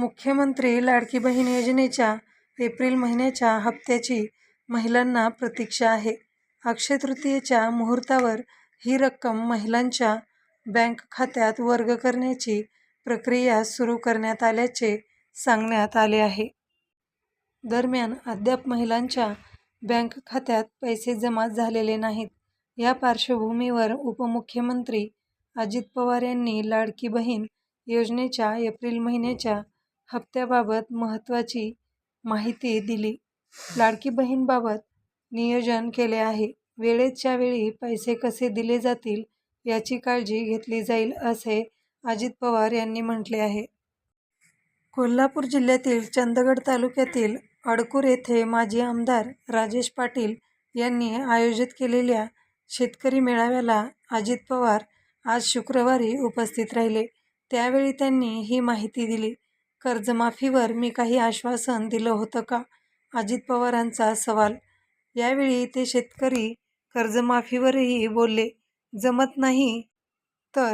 मुख्यमंत्री लाडकी बहीण योजनेच्या एप्रिल महिन्याच्या हप्त्याची महिलांना प्रतीक्षा आहे. अक्षय तृतीयेच्या मुहूर्तावर ही रक्कम महिलांच्या बँक खात्यात वर्ग करण्याची प्रक्रिया सुरू करण्यात आल्याचे सांगण्यात आले आहे. दरम्यान, अद्याप महिलांच्या बँक खात्यात पैसे जमा झालेले नाहीत. या पार्श्वभूमीवर उपमुख्यमंत्री अजित पवार यांनी लाडकी बहीण योजनेच्या एप्रिल महिन्याच्या हप्त्याबाबत महत्त्वाची माहिती दिली. लाडकी बहीणबाबत नियोजन केले आहे. वेळेच्या वेळी पैसे कसे दिले जातील याची काळजी घेतली जाईल असे अजित पवार यांनी म्हटले आहे. कोल्हापूर जिल्ह्यातील चंदगड तालुक्यातील अडकूर येथे माजी आमदार राजेश पाटील यांनी आयोजित केलेल्या शेतकरी मेळाव्याला अजित पवार आज शुक्रवारी उपस्थित राहिले. त्यावेळी त्यांनी ही माहिती दिली. कर्जमाफीवर मी काही आश्वासन दिलं होतं का? अजित पवारांचा सवाल. यावेळी ते शेतकरी कर्जमाफीवरही बोलले. जमत नाही तर?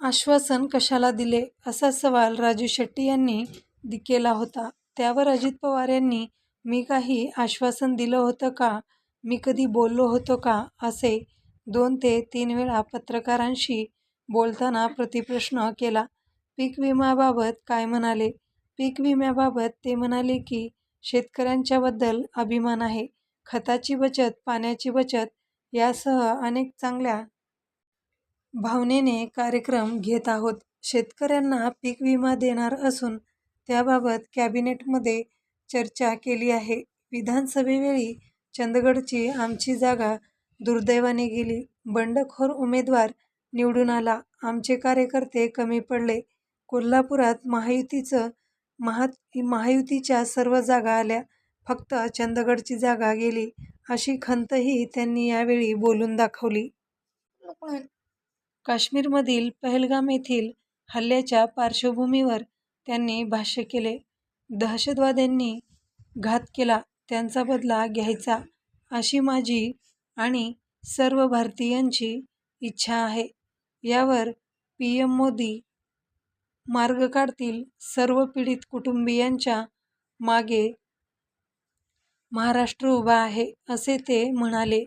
आश्वासन कशाला दिले? असा सवाल राजू शेट्टी यांनी केला होता. त्यावर अजित पवार यांनी मी काही आश्वासन दिलं होतं का? मी कधी बोललो होतो का? असे दोन ते तीन वेळा पत्रकारांशी बोलताना प्रतिप्रश्न केला. पीक विम्याबाबत काय म्हणाले? पीक विम्याबाबत ते म्हणाले की, शेतकऱ्यांच्याबद्दल अभिमान आहे. खताची बचत, पाण्याची बचत यासह अनेक चांगल्या भावनेने कार्यक्रम घेत आहोत. शेतकऱ्यांना पीक विमा देणार असून त्याबाबत कॅबिनेटमध्ये चर्चा केली आहे. विधानसभेवेळी चंदगडची आमची जागा दुर्दैवाने गेली. बंडखोर उमेदवार निवडून आला. आमचे कार्यकर्ते कमी पडले. कोल्हापुरात महायुतीच्या सर्व जागा आल्या, फक्त चंदगडची जागा गेली अशी खंतही त्यांनी यावेळी बोलून दाखवली. काश्मीरमधील पहलगाम येथील हल्ल्याच्या पार्श्वभूमीवर त्यांनी भाष्य केले. दहशतवाद्यांनी घात केला त्यांचा बदला घ्यायचा अशी माझी आणि सर्व भारतीयांची इच्छा आहे. यावर पी एम मोदी मार्ग काढतील. सर्व पीडित कुटुंबीयांच्या मागे महाराष्ट्र उभा आहे, असे ते म्हणाले.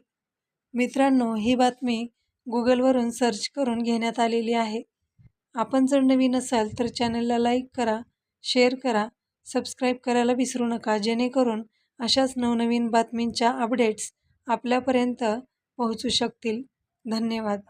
मित्रांनो, ही बातमी गुगलवरून सर्च करून घेण्यात आलेली आहे. आपण जर नवीन असाल तर चॅनलला लाईक करा, शेअर करा, सबस्क्राईब करायला विसरू नका जेणेकरून अशाच नवनवीन बातमींच्या अपडेट्स आपल्यापर्यंत पोहोचू शकतील. धन्यवाद.